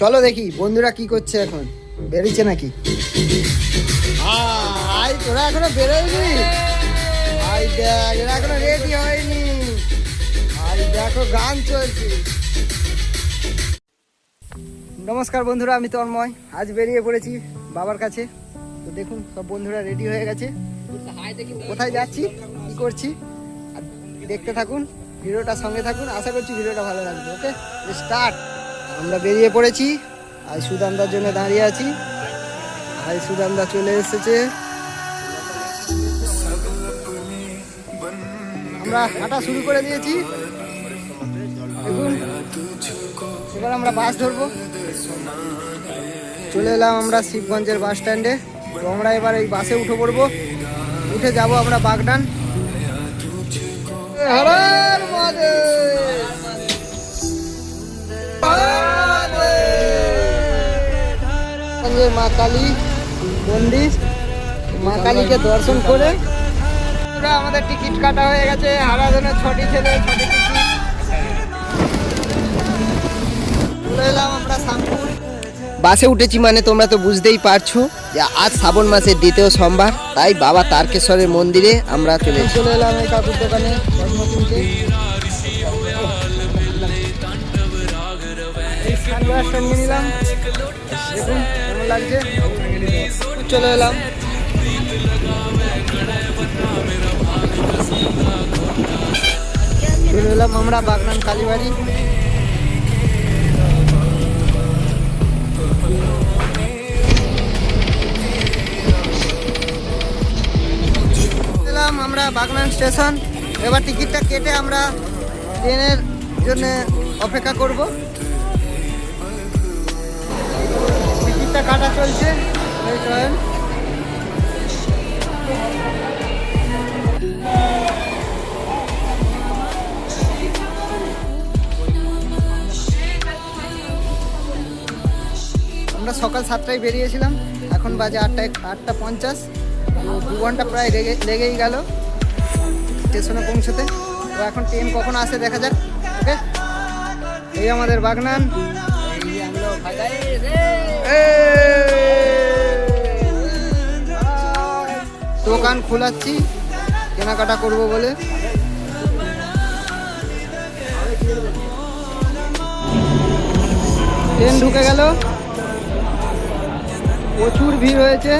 চলো দেখি, বন্ধুরা কি করছে এখন? বেরিয়েছে নাকি? তোরা এখনও বেরোয়নি? দেখ, এরা রেডি হয়নি। দেখো চলছে। নমস্কার বন্ধুরা, আমি তন্ময়। আজ বেরিয়ে পড়েছি বাবার কাছে। তো দেখুন, সব বন্ধুরা রেডি হয়ে গেছে। কোথায় যাচ্ছি? কি করছি? দেখতে থাকুন, ভিডিওটা সঙ্গে থাকুন। আশা করছি ভিডিওটা ভালো লাগবে ওকে স্টার্ট আমরা বেরিয়ে পড়েছি। আজ সুদানদার জন্য দাঁড়িয়ে আছি। আজ সুদানদা চলে এসেছে। আমরা হাঁটা শুরু করে দিয়েছি। এবার আমরা বাস ধরবো। চলে এলাম আমরা শিবগঞ্জের বাস স্ট্যান্ডে। তো আমরা এবার এই বাসে উঠে পড়ব। উঠে যাব আমরা বাগডান। হর! মা কালী মন্দির। মা কালীকে দর্শন করে। আমাদের টিকিট কাটা হয়ে গেছে। হারাধনের ছটি ছেলে ছটি টিকিট। চলে এলাম আমরা শামপুর বাসে উঠেছি মানে তোমরা তো বুঝতেই পারছ যে আজ শ্রাবণ মাসের দ্বিতীয় সোমবার। তাই বাবা তারকেশ্বরের মন্দিরে আমরা চলে চলে এলাম এই কাকুর দোকানে। নিলাম। লাগছে। চলে এলাম। চলে এলাম আমরা বাগনান কালীবাড়ি। আমরা বাগনান স্টেশন। এবার টিকিটটা কেটে আমরা ট্রেনের জন্য অপেক্ষা করব। টিকিটটা কাটা চলছে। আমরা সকাল সাতটায় বেরিয়েছিলাম, এখন বাজে আটটায়, আটটা পঞ্চাশ। দু ঘণ্টা প্রায় লেগে লেগেই গেল স্টেশনে পৌঁছতে। তো এখন ট্রেন কখন আসে দেখা যাক, ওকে? এই আমাদের বাগনান। দোকান খোলাচ্ছি, কেনাকাটা করব বলে। ট্রেন ঢুকে গেল। প্রচুর ভিড় হয়েছে।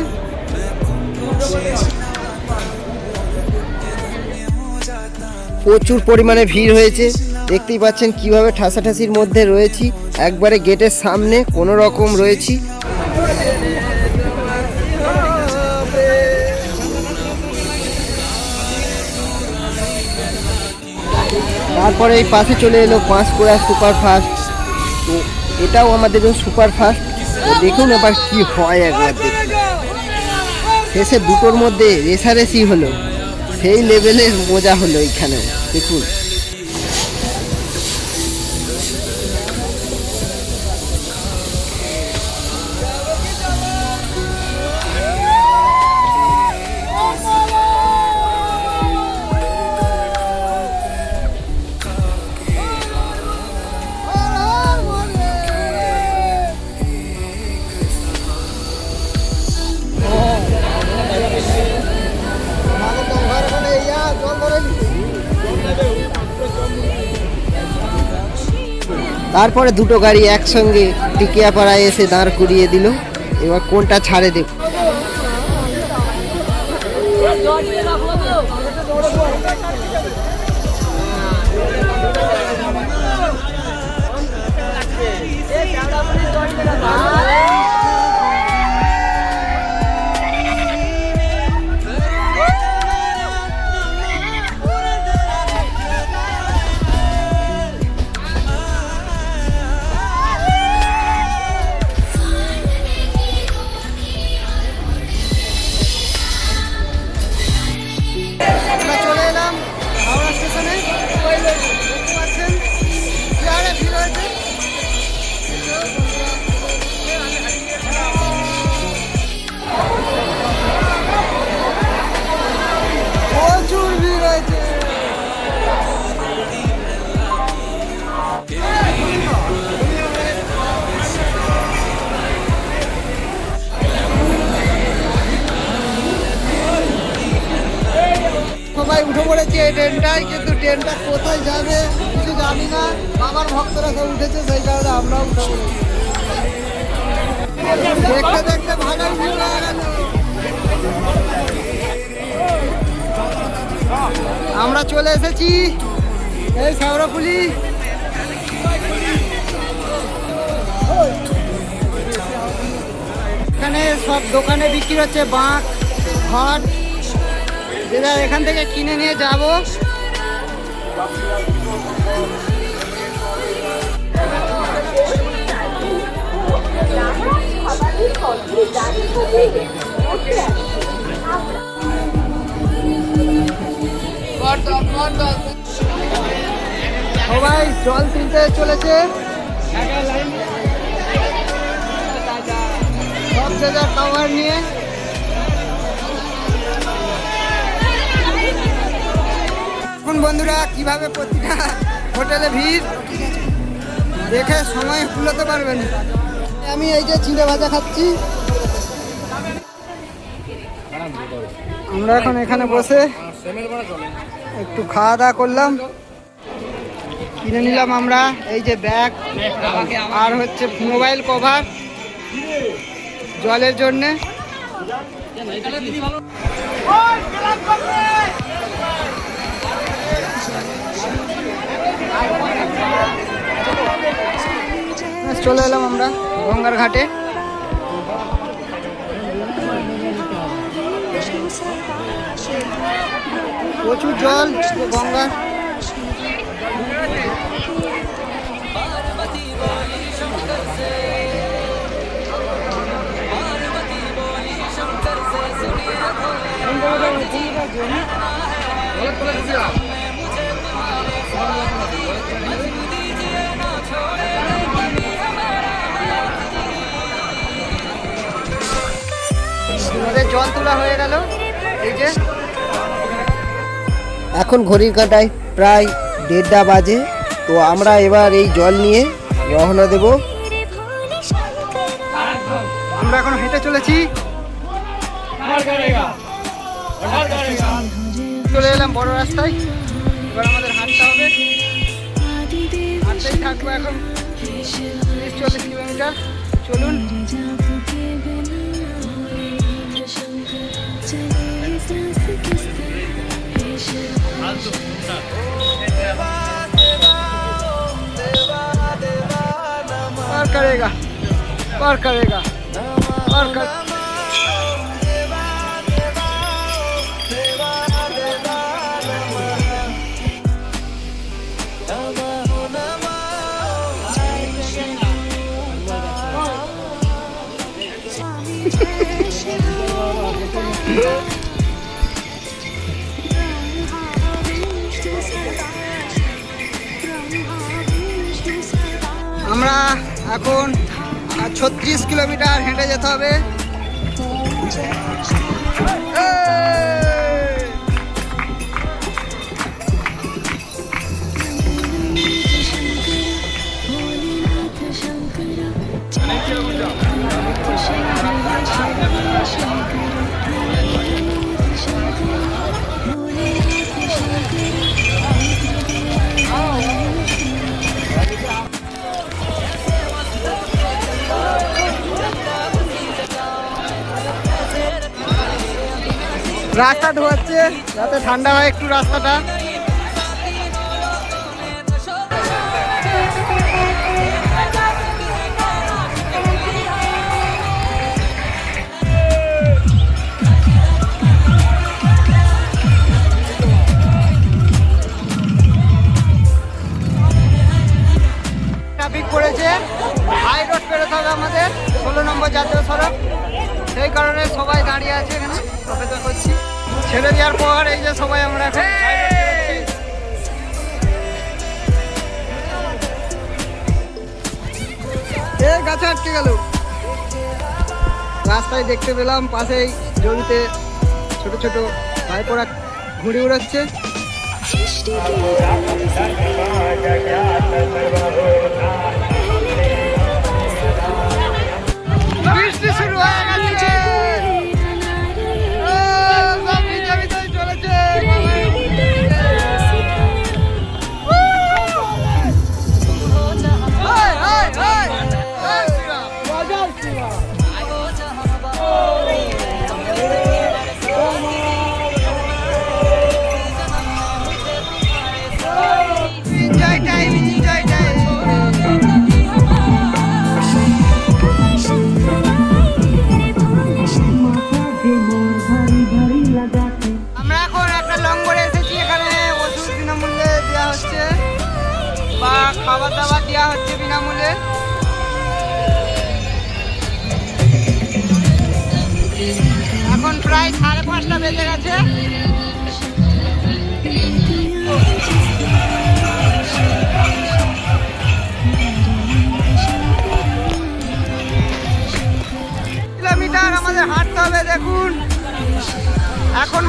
প্রচুর পরিমাণে ভিড় হয়েছে। দেখতেই পাচ্ছেন কীভাবে ঠাসাঠাসির মধ্যে রয়েছি। একবারে গেটের সামনে কোনো রকম রয়েছি। তারপরে এই পাশে চলে এলো পাঁশকুড়া সুপার ফাস্ট তো এটাও আমাদের সুপার ফাস্ট তো দেখুন এবার কি হয় একবার দেখুন শেষে দুটোর মধ্যে রেসারেসি হলো। সেই লেভেলের মজা হলো এখানে দেখুন। তারপরে দুটো গাড়ি একসঙ্গে টিকিয়াপাড়ায় এসে দাঁড় করিয়ে দিল। এবার কোনটা ছাড়ে দেব? যাচ্ছি এই ট্রেনটায় কিন্তু ট্রেনটা কোথায় যাবে কিছু জানি না। আমার ভক্তরা সব উঠেছে, সেই কারণে আমরাও দেখতে দেখতে ভালোই আমরা চলে এসেছি এই শেওড়াপুলি এখানে সব দোকানে বিক্রি হচ্ছে বাঁক ঘট যেটা এখান থেকে কিনে নিয়ে যাব। সবাই জল তুলতে চলেছে। সব যার কাভার নিয়ে। এখন বন্ধুরা, কীভাবে প্রতিটা হোটেলে ভিড়। দেখে সময় কুলোতে পারবেন আমি এই যে চিড়ে ভাজা খাচ্ছি। আমরা এখন এখানে বসে একটু খাওয়া দাওয়া করলাম। কিনে নিলাম আমরা এই যে ব্যাগ, আর হচ্ছে মোবাইল কভার জলের জন্যে। চলে এলাম আমরা গঙ্গার ঘাটে। প্রচুর জল গঙ্গা। আমাদের জল তোলা হয়ে গেল। এই যে। এখন ঘড়ির কাঁটায় প্রায় দেড়টা বাজে। তো আমরা এবার এই জল নিয়ে রওনা দেব। আমরা এখন হেঁটে চলেছি। চলে এলাম বড় রাস্তায়। এবার আমাদের হাঁটতে হবে। হাঁটতেই থাকব এখন। তিরিশ চল্লিশ কিলোমিটার। চলুন। पार करेगा पार करेगा पार कर Yeah. এখন ছত্রিশ কিলোমিটার হেঁটে যেতে হবে এই! রাস্তা ধোয়াচ্ছে যাতে ঠান্ডা হয় একটু রাস্তাটা। রাস্তায় দেখতে পেলাম পাশেই জমিতে ছোট ছোট ভাই পড়া ঘুরে উড়াচ্ছে। বৃষ্টি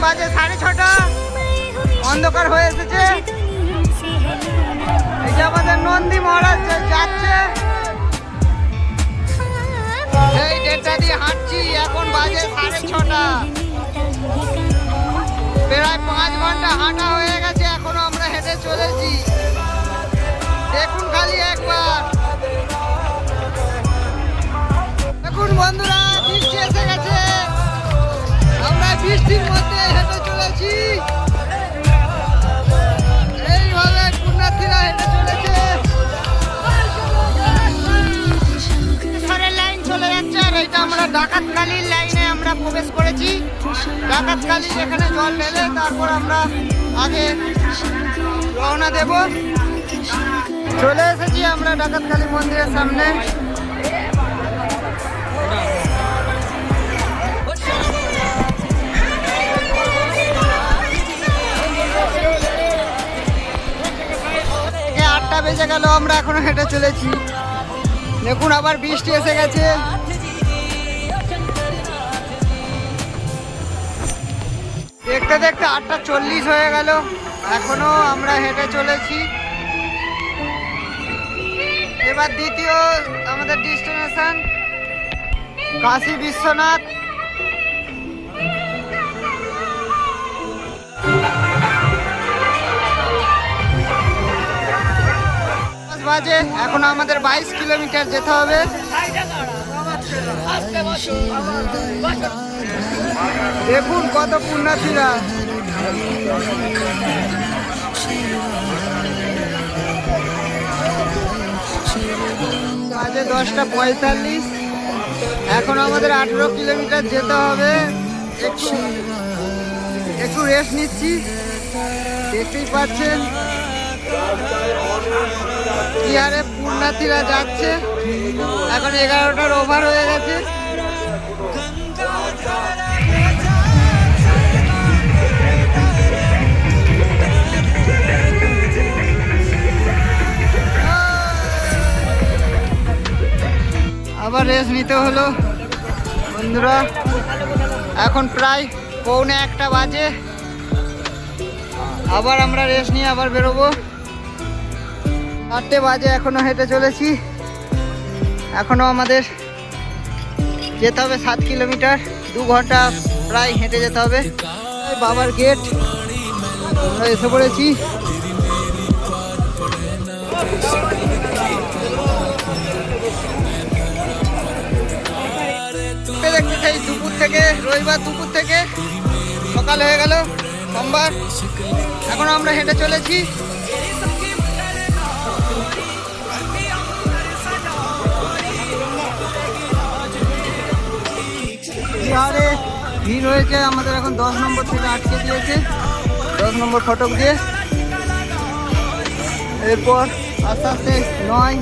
বাজে সাড়ে ছটা। অন্ধকার হয়ে এসেছে। আমাদের নন্দী মহারাজ যাচ্ছে। এই ডেটটা দিয়ে হাঁটছি, এখন বাজে সাড়ে ছটা। প্রায় পাঁচ ঘণ্টা হাঁটা হয়ে গেছে। আমরা ডাকাতকালীর লাইনে আমরা প্রবেশ করেছি। ডাকাতকালী এখানে জল ঢেলে তারপর আমরা আগে রওনা দেব। চলে এসেছি আমরা ডাকাতকালী মন্দিরের সামনে। আটটা বেজে গেল, আমরা এখনও হেঁটে চলেছি। দেখুন আবার বৃষ্টি এসে গেছে। দেখতে দেখতে আটটা চল্লিশ হয়ে গেল। এখনও আমরা হেঁটে চলেছি। এবার দ্বিতীয় আমাদের ডেস্টিনেশন কাশী বিশ্বনাথ। বাজে, এখন আমাদের বাইশ কিলোমিটার যেতে হবে। দেখুন কত পুণ্যার্থীরা? দশটা পঁয়তাল্লিশ। এখন আমাদের আঠেরো কিলোমিটার যেতে হবে। একটু একটু রেস্ট নিচ্ছি। দেখতেই পাচ্ছেন। কি হারে পুণ্যার্থীরা যাচ্ছে। এখন এগারোটার ওভার হয়ে গেছে। আবার রেস্ট নিতে হলো। বন্ধুরা, এখন প্রায় পৌনে একটা বাজে। আবার আমরা রেস্ট নিয়ে আবার বেরোবো। চারটে বাজে এখনও হেঁটে চলেছি। এখনও আমাদের যেতে হবে সাত কিলোমিটার। দু ঘণ্টা প্রায় হেঁটে যেতে হবে। বাবার গেট এসে পড়েছি। দেখতে সেই দুপুর থেকে, রবিবার দুপুর থেকে। সকাল হয়ে গেল, সোমবার। এখন আমরা হেঁটে চলেছি। বিহারে ভিড় হয়েছে, আমাদের এখন দশ নম্বর থেকে আটকে দিয়েছে। দশ নম্বর ফটক দিয়ে। এরপর আস্তে আস্তে নয়,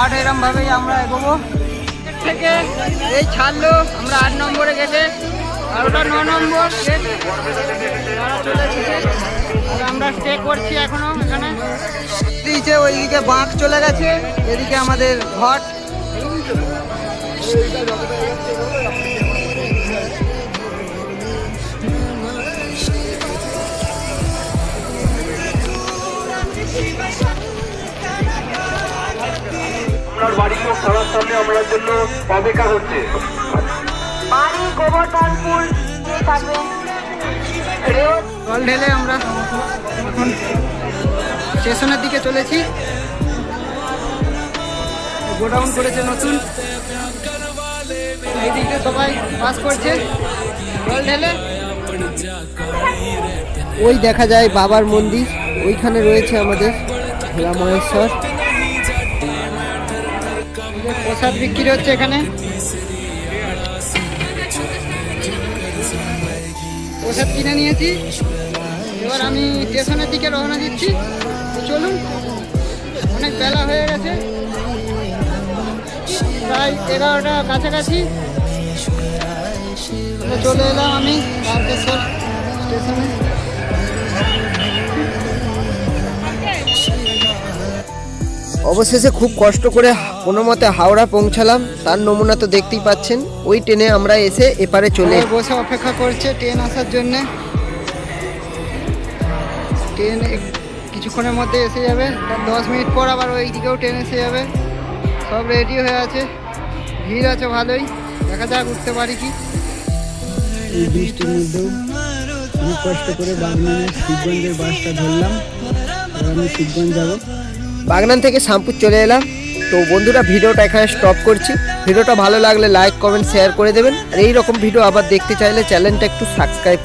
আট এরমভাবেই আমরা এগোবো। থেকে এই ছাড়লো, আমরা আট নম্বরে গেছে। আর ওটা ন নম্বর আমরা স্টে করছি এখনও এখানে। দিয়েছে ওইদিকে বাঁক চলে গেছে, এদিকে আমাদের ঘট আপনার বাড়ির লোক সবার সামনে আপনার জন্য অপেক্ষা করছে বাড়ি গোবর্ধনপুর কে থাকবেন রোজ জল ঢেলে আমরা এখন স্টেশনের দিকে চলেছি। গোডাউন করেছে নতুন। এইদিকে সবাই পাস করছে। জল ঢেলে। ওই দেখা যায় বাবার মন্দির। ওইখানে রয়েছে আমাদের ভোলা মহেশ্বর। এই যে প্রসাদ বিক্রি হচ্ছে এখানে। প্রসাদ কিনে নিয়েছি। এবার আমি স্টেশনের দিকে রওনা দিচ্ছি। চলুন, অনেক বেলা হয়ে গেছে। প্রায় এগারোটা কাছাকাছি। চলে এলাম আমি তারকেশ্বর স্টেশনে। অবশেষে খুব কষ্ট করে কোনো মতে হাওড়া পৌঁছালাম তার নমুনা তো দেখতেই পাচ্ছেন ওই ট্রেনে আমরা এসে এপারে চলে বসে অপেক্ষা করছে ট্রেন আসার জন্যে। ট্রেন কিছুক্ষণের মধ্যে এসে যাবে তার দশ মিনিট পর আবার ওই দিকেও ট্রেন এসে যাবে। সব রেডি হয়ে আছে ভিড় আছে ভালোই দেখা যাক উঠতে পারি কি। এই বৃষ্টির মধ্যেও অনেক কষ্ট করে বাগনানের শিবগঞ্জের বাসটা ধরলাম আমি শিবগঞ্জ যাব। বাগনান থেকে শামপুর চলে এলাম তো বন্ধুরা, ভিডিওটা এখানে স্টপ করছি। ভিডিওটা ভালো লাগলে লাইক কমেন্ট শেয়ার করে দেবেন। আর এইরকম ভিডিও আবার দেখতে চাইলে চ্যানেলটা একটু সাবস্ক্রাইব